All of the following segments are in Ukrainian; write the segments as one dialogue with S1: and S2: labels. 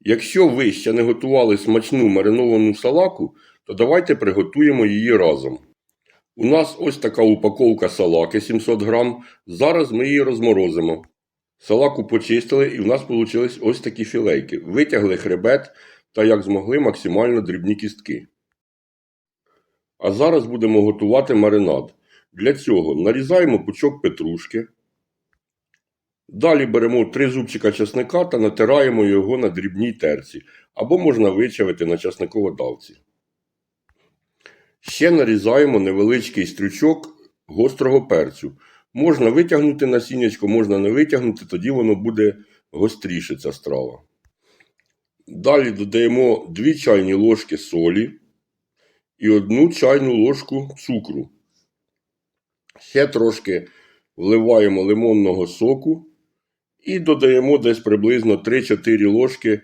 S1: Якщо ви ще не готували смачну мариновану салаку, то давайте приготуємо її разом. У нас ось така упаковка салаки 700 грам. Зараз ми її розморозимо. Салаку почистили і в нас вийшли ось такі філейки. Витягли хребет та як змогли максимально дрібні кістки. А зараз будемо готувати маринад. Для цього нарізаємо пучок петрушки. Далі беремо три зубчика чесника та натираємо його на дрібній терці, або можна вичавити на часниководавці. Ще нарізаємо невеличкий стрючок гострого перцю. Можна витягнути насіннячко, можна не витягнути, тоді воно буде гостріше ця страва. Далі додаємо 2 чайні ложки солі і 1 чайну ложку цукру. Ще трошки вливаємо лимонного соку і додаємо десь приблизно 3-4 ложки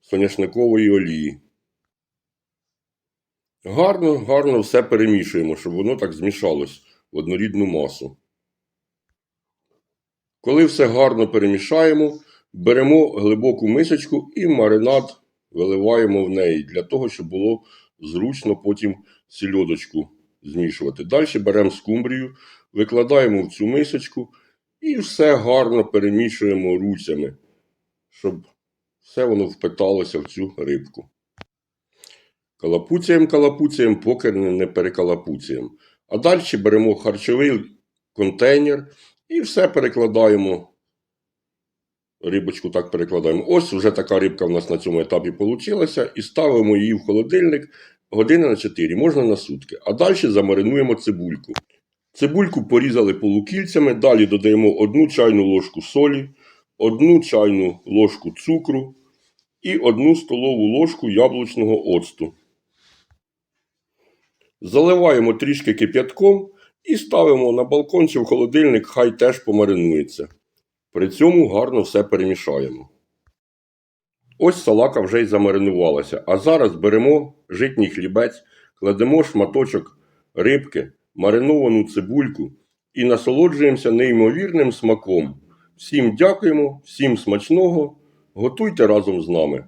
S1: соняшникової олії. Гарно, гарно все перемішуємо, щоб воно так змішалось в однорідну масу. Коли все гарно перемішаємо, беремо глибоку мисочку і маринад виливаємо в неї для того, щоб було зручно потім сільодочку змішувати. Далі беремо скумбрію, викладаємо в цю мисочку і все гарно перемішуємо руцями, щоб все воно впиталося в цю рибку. Калапуцієм, калапуцієм, поки не перекалапуцієм. А далі беремо харчовий контейнер і все перекладаємо. Рибочку так перекладаємо. Ось вже така рибка в нас на цьому етапі вийшла. І ставимо її в холодильник години на 4, можна на сутки. А далі замаринуємо цибульку. Цибульку порізали полукільцями, далі додаємо 1 чайну ложку солі, 1 чайну ложку цукру і 1 столову ложку яблучного оцту. Заливаємо трішки кип'ятком і ставимо на балкон чи в холодильник, хай теж помаринується. При цьому гарно все перемішаємо. Ось салака вже й замаринувалася. А зараз беремо житній хлібець, кладемо шматочок рибки, мариновану цибульку і насолоджуємося неймовірним смаком. Всім дякуємо, всім смачного. Готуйте разом з нами.